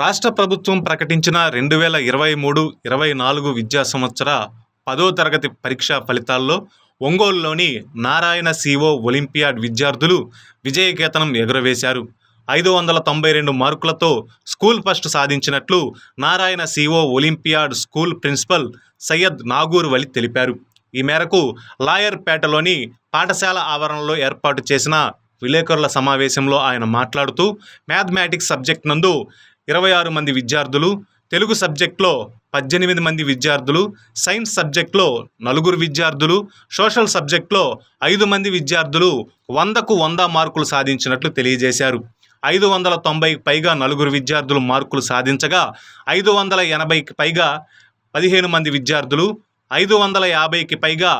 రాష్ట్ర ప్రభుత్వం ప్రకటించిన రెండు వేల ఇరవై మూడు ఇరవై నాలుగు విద్యా సంవత్సర పదో తరగతి పరీక్షా ఫలితాల్లో ఒంగోలులోని నారాయణ సిఓ ఒలింపియాడ్ విద్యార్థులు విజయకేతనం ఎగురవేశారు. ఐదు వందల తొంభై రెండు మార్కులతో school first సాధించినట్లు Narayana C O olympiad school principal Syed Nagur Vali తెలిపారు. ఈ మేరకు లాయర్పేటలోని పాఠశాల ఆవరణలో ఏర్పాటు చేసిన విలేకరుల సమావేశంలో ఆయన మాట్లాడుతూ మ్యాథమెటిక్స్ సబ్జెక్ట్ నందు ఇరవై ఆరు మంది విద్యార్థులు తెలుగు సబ్జెక్ట్లో పద్దెనిమిది మంది విద్యార్థులు సైన్స్ సబ్జెక్ట్లో నలుగురు విద్యార్థులు సోషల్ సబ్జెక్ట్లో ఐదు మంది విద్యార్థులు వందకు వంద మార్కులు సాధించినట్లు తెలియజేశారు. ఐదు వందల తొంభైకి పైగా నలుగురు విద్యార్థులు మార్కులు సాధించగా ఐదు వందల ఎనభైకి పైగా పదిహేను మంది విద్యార్థులు ఐదు వందల యాభైకి పైగా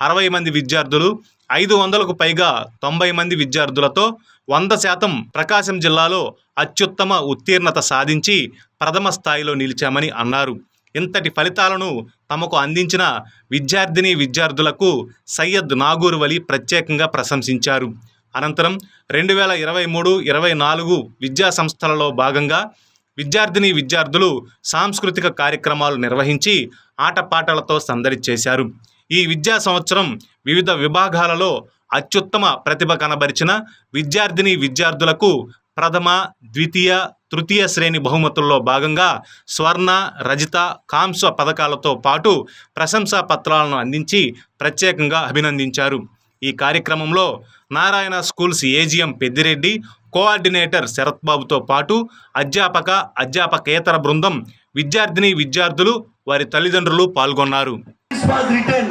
అరవై మంది విద్యార్థులు ఐదు వందలకు పైగా తొంభై మంది విద్యార్థులతో వంద శాతం ప్రకాశం జిల్లాలో అత్యుత్తమ ఉత్తీర్ణత సాధించి ప్రథమ స్థాయిలో నిలిచామని అన్నారు. ఇంతటి ఫలితాలను తమకు అందించిన విద్యార్థిని విద్యార్థులకు సయ్యద్ నాగూర్ వలి ప్రత్యేకంగా ప్రశంసించారు. అనంతరం రెండు వేల ఇరవై మూడు ఇరవై నాలుగు విద్యా సంస్థలలో భాగంగా విద్యార్థిని విద్యార్థులు సాంస్కృతిక కార్యక్రమాలు నిర్వహించి ఆటపాటలతో సందడి చేశారు. ఈ విద్యా సంవత్సరం వివిధ విభాగాలలో అత్యుత్తమ ప్రతిభ కనబరిచిన విద్యార్థిని విద్యార్థులకు ప్రథమ ద్వితీయ తృతీయ శ్రేణి బహుమతుల్లో భాగంగా స్వర్ణ రజిత కాంస్వ పథకాలతో పాటు ప్రశంసా పత్రాలను అందించి ప్రత్యేకంగా అభినందించారు. ఈ కార్యక్రమంలో Narayana schools A G M Peddireddy coordinator శరత్బాబుతో పాటు అధ్యాపక అధ్యాపకేతర బృందం విద్యార్థిని విద్యార్థులు వారి తల్లిదండ్రులు పాల్గొన్నారు. This was written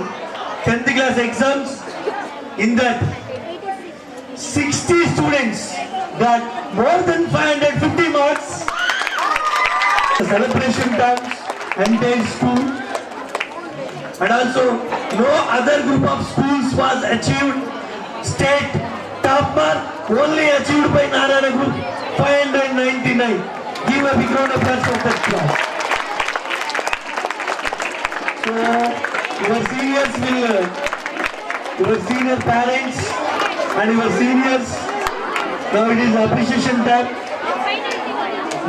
10th class exams. In that 60 students got more than 550 marks. The celebration times entire school and also no other group of schools was achieved state top mark only achieved by Narayana group 599. Give a big round of applause for that class. So, your seniors will, your senior parents and your seniors, now it is appreciation time.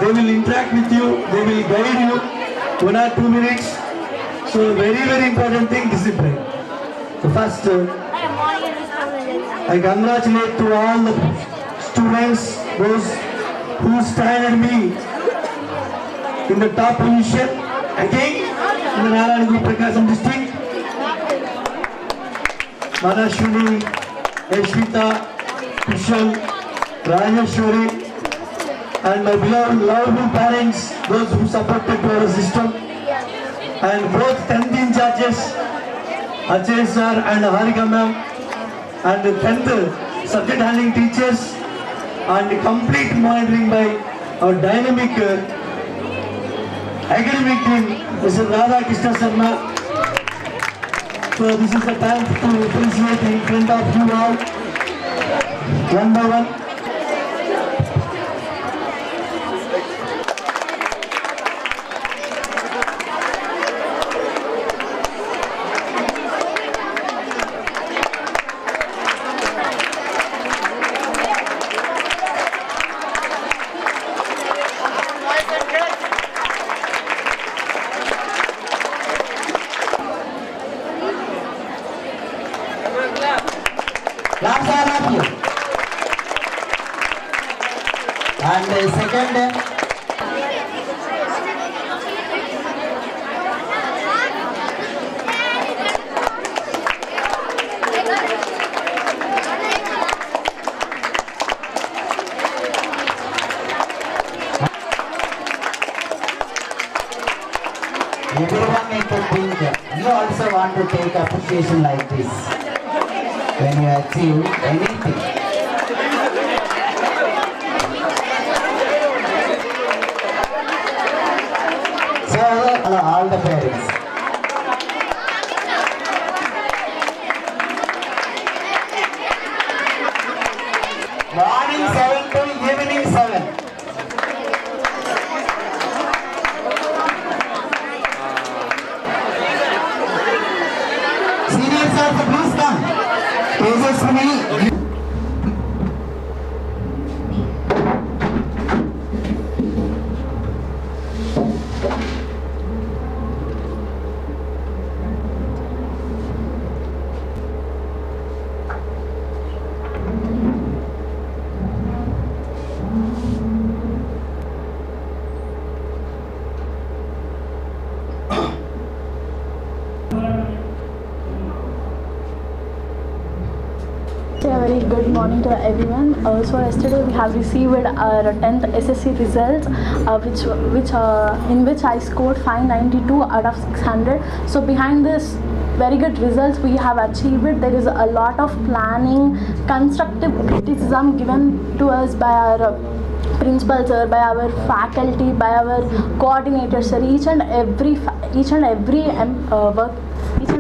They will interact with you, they will guide you, one or two minutes. So, very, very important thing, discipline. So, first, uh, I congratulate to all the students, those who stand at me in the top position again in the Narayana Guru Prakasam district. Manashwini, Ashwita, Kushal, Rajeshwari, and my beloved lovable parents, those who supported our system, and both 10th judges, Ajay sir and Harika ma'am, and the 10th subject handling teachers, and complete monitoring by our dynamic uh, academic team, Mr. Radha Krishna Sharma. So this is the time. To appreciate in front of you all, one by one. And the second, everyone need to think, you also want to take appreciation like this. When you achieve anything. So, hello, all the parents. Morning to everyone. Uh, so yesterday we have received our 10th SSC results, uh, which which uh, in which I scored 592 out of 600. So behind this very good results we have achieved, there is a lot of planning, constructive criticism given to us by our. Uh, principal sir by our faculty by our coordinators sir each and every each and every em- uh, work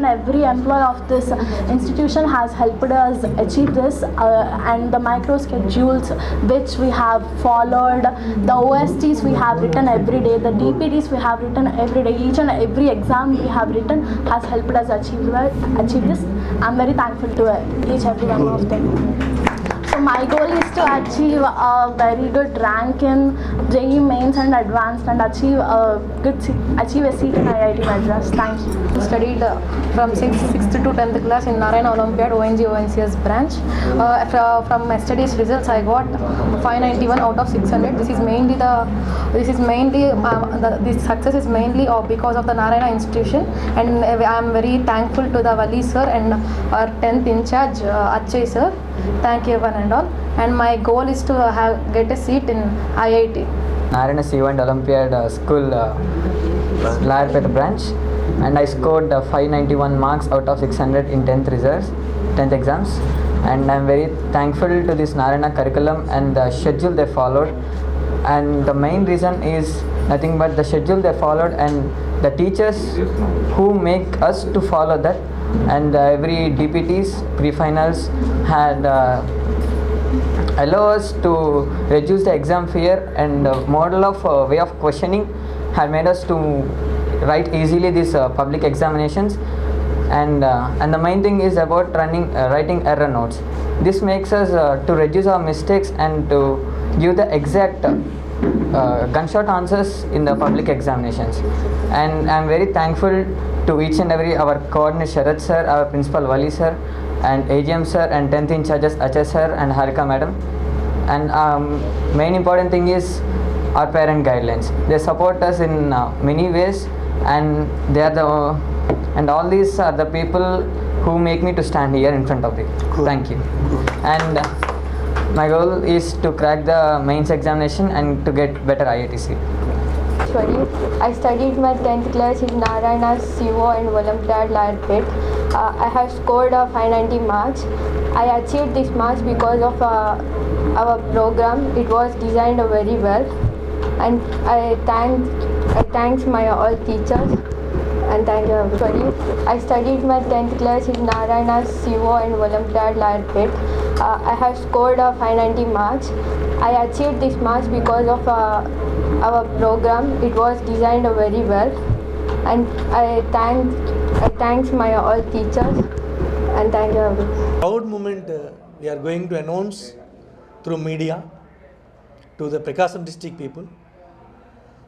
and every employee of this institution has helped us achieve this uh, and the micro schedules which we have followed the osts we have written every day the dpts we have written every day each and every exam we have written has helped us achieve achieve this. I'm very thankful to each every one of them my goal is to achieve a very good rank in JEE mains and advanced and achieve a good achieve a seat in IIT Madras. Thank you. studied uh, from 6th, 6th to 10th class in Narayana Olympiad ONG ONCS branch. Uh, fro- from yesterday's results, I got 591 out of 600. This is mainly the this is mainly um, the, this success is mainly uh, because of the Narayana institution, and I am very thankful to the Wali sir and our 10th in charge uh, Achay sir. Thank you one and all. And my goal is to have get a seat in IIT. Narayana Siva and Olympiad uh, School uh, Layarpet branch and I scored uh, 591 marks out of 600 in 10th results 10th exams and I'm very thankful to this Narayana curriculum and the schedule they followed and the main reason is nothing but the schedule they followed and the teachers who make us to follow that and uh, every DPTs pre-finals had uh, allow us to reduce the exam fear and uh, model of uh, way of questioning had made us to write easily these uh, public examinations. And uh, and the main thing is about running writing error notes. This makes us to reduce our mistakes and to give the exact uh, uh, gunshot answers in the public examinations. And i'm very thankful to each and every our coordinator Sharad sir our principal Wali sir and AGM sir and 10th in charges Achay sir and Harika madam. And um, main important thing is our parent guidelines. They support us in uh, many ways and they are the and all these are the people who make me to stand here in front of you thank you. And uh, my goal is to crack the mains examination and to get better IITC I studied my 10th class in Narayana Sivo and Olympiad Larpet. Uh, I have scored a 590 marks. I achieved this marks because of uh, our program. It was designed very well, and I thank I thanks my all teachers and thank you everybody. I studied my 10th class in Narayana Sivo and Olympiad Larpet. Uh, I have scored a 590 marks. I achieved this marks because of uh, our program. It was designed very well, and I thank I thanks my all teachers and thank you proud moment uh, we are going to announce through media to the Prakasam district people.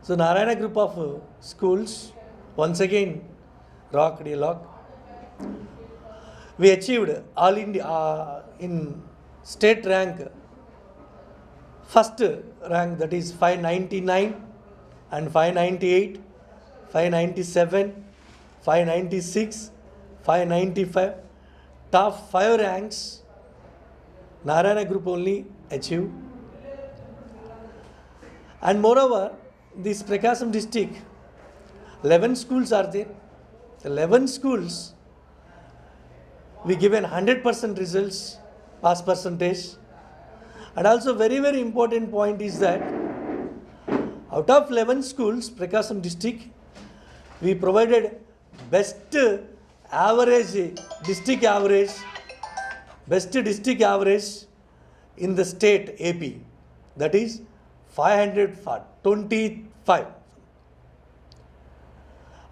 So Narayana group of uh, schools once again rocked a lot. We achieved all India uh, in state rank first rank that is 599 and 598 597 596 595 top 5 ranks narayana group only achieved and moreover this prakasam district 11 schools are there. 11 schools we given 100% results pass percentage. And also very very important point is that out of 11 schools prakasam district we provided best average district average best district average in the state ap that is 525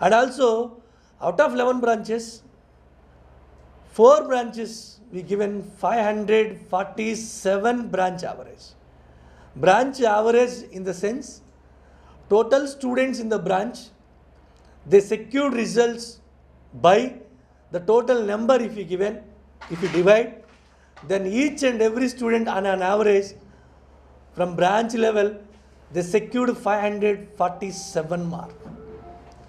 and also out of 11 branches four branches we given 547 branch average. Branch average in the sense total students in the branch they secured results by the total number if you given if you divide then each and every student on an average from branch level they secured 547 mark.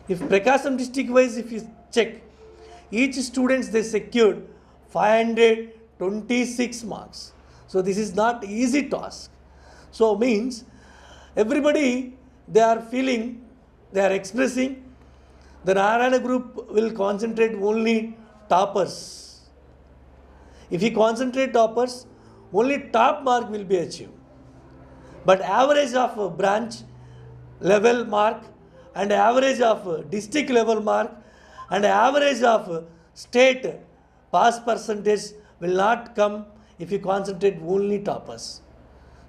If Prakasam district wise, if you check, each students they secured 526 marks. So this is not easy task. So means everybody they are feeling, they are expressing. The Narayana group will concentrate only toppers. If you concentrate toppers, only top mark will be achieved. But average of branch level mark and average of district level mark and average of state pass percentage will not come if you concentrate only toppers.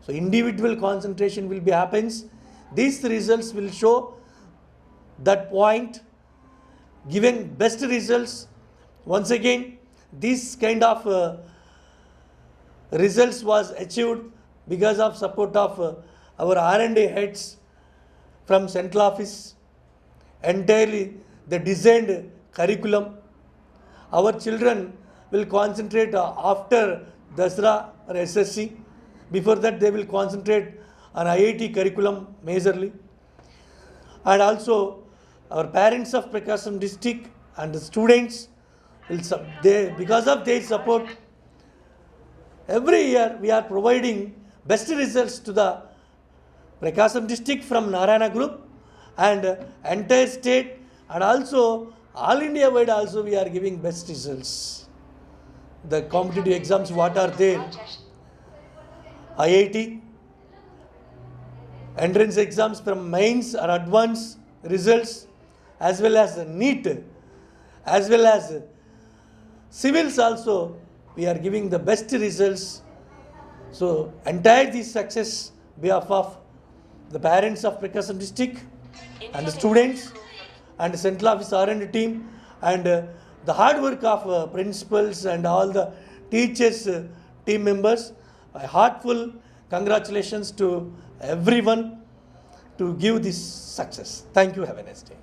So individual concentration will be happens. These results will show that point giving best results once again this kind of uh, results was achieved because of support of uh, our r&d heads from central office entirely the designed curriculum. Our children will concentrate after dasra or ssc before that they will concentrate on iit curriculum majorly. And also our parents of Prakasam district and the students will they because of their support every year we are providing best results to the Prakasam district from Narayana group and entire state and also all India wide also we are giving best results. The competitive exams what are there? IIT, entrance exams from mains or advanced results as well as NEET as well as civils also we are giving the best results so entire this success behalf of the parents of Prakasam district and the students and central office R&D team and uh, the hard work of uh, principals and all the teachers uh, team members. A heartful congratulations to everyone to give this success. Thank you. Have a nice day